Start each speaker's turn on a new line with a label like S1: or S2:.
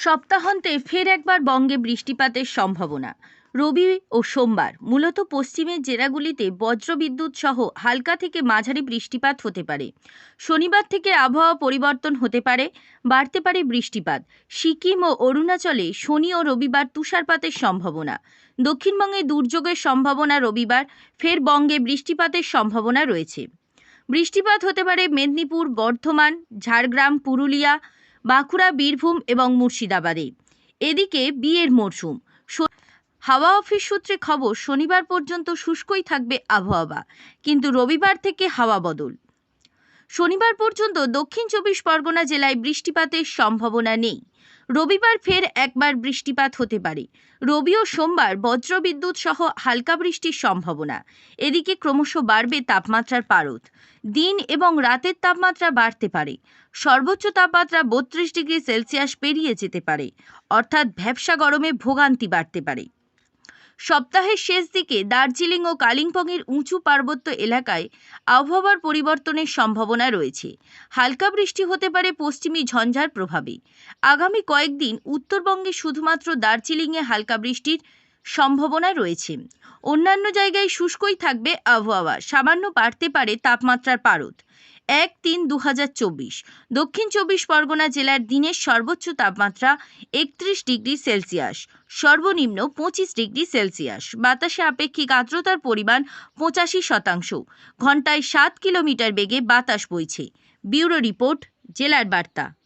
S1: সপ্তাহান্তে ফের একবার বঙ্গে বৃষ্টিপাতের সম্ভাবনা। রবি ও সোমবার, মূলত পশ্চিমের জেলাগুলিতে বজ্রবিদ্যুৎ সহ হালকা থেকে মাঝারি বৃষ্টিপাত হতে পারে। শনিবার থেকে আবহাওয়া পরিবর্তন হতে পারে, বাড়তে পারে বৃষ্টিপাত। সিকিম ও অরুণাচলে শনি ও রবিবার তুষারপাতের সম্ভাবনা। দক্ষিণবঙ্গে দুর্যোগের সম্ভাবনা রবিবার, ফের বঙ্গে বৃষ্টিপাতের সম্ভাবনা রয়েছে। বৃষ্টিপাত হতে পারে মেদিনীপুর, বর্ধমান, ঝাড়গ্রাম, পুরুলিয়া বাঁকুড়া, বীরভূম এবং মুর্শিদাবাদে। এদিকে বিয়ের মরশুম হাওয়া অফিস সূত্রে খবর, শনিবার পর্যন্ত শুষ্কই থাকবে আবহাওয়া, কিন্তু রবিবার থেকে হাওয়া বদল। শনিবার পর্যন্ত দক্ষিণ চব্বিশ পরগনা জেলায় বৃষ্টিপাতের সম্ভাবনা নেই। রবিবার ফের একবার বৃষ্টিপাত হতে পারে। রবি ও সোমবার বজ্রবিদ্যুৎ সহ হালকা বৃষ্টির সম্ভাবনা। এদিকে ক্রমশ বাড়বে তাপমাত্রার পারদ। দিন এবং রাতের তাপমাত্রা বাড়তে পারে। সর্বোচ্চ তাপমাত্রা বত্রিশ ডিগ্রি সেলসিয়াস পেরিয়ে যেতে পারে। অর্থাৎ ভ্যাবসা গরমে ভোগান্তি বাড়তে পারে। সপ্তাহের শেষ দিকে দার্জিলিং ও কালিম্পংয়ের উঁচু পার্বত্য এলাকায় আবহাওয়ার পরিবর্তনের সম্ভাবনা রয়েছে। হালকা বৃষ্টি হতে পারে পশ্চিমী ঝঞ্ঝার প্রভাবে। আগামী কয়েকদিন উত্তরবঙ্গে শুধুমাত্র দার্জিলিংয়ে হালকা বৃষ্টির সম্ভাবনা রয়েছে। অন্যান্য জায়গায় শুষ্কই থাকবে আবহাওয়া। সামান্য বাড়তে পারে তাপমাত্রার পারদ। এক তিন দু হাজার চব্বিশ। দক্ষিণ চব্বিশ পরগনা জেলার দিনের সর্বোচ্চ তাপমাত্রা একত্রিশ ডিগ্রি সেলসিয়াস। সর্বনিম্ন পঁচিশ ডিগ্রি সেলসিয়াস। বাতাসে আপেক্ষিক আর্দ্রতার পরিমাণ পঁচাশি শতাংশ। ঘন্টায় সাত কিলোমিটার বেগে বাতাস বইছে। ব্যুরো রিপোর্ট, জেলার বার্তা।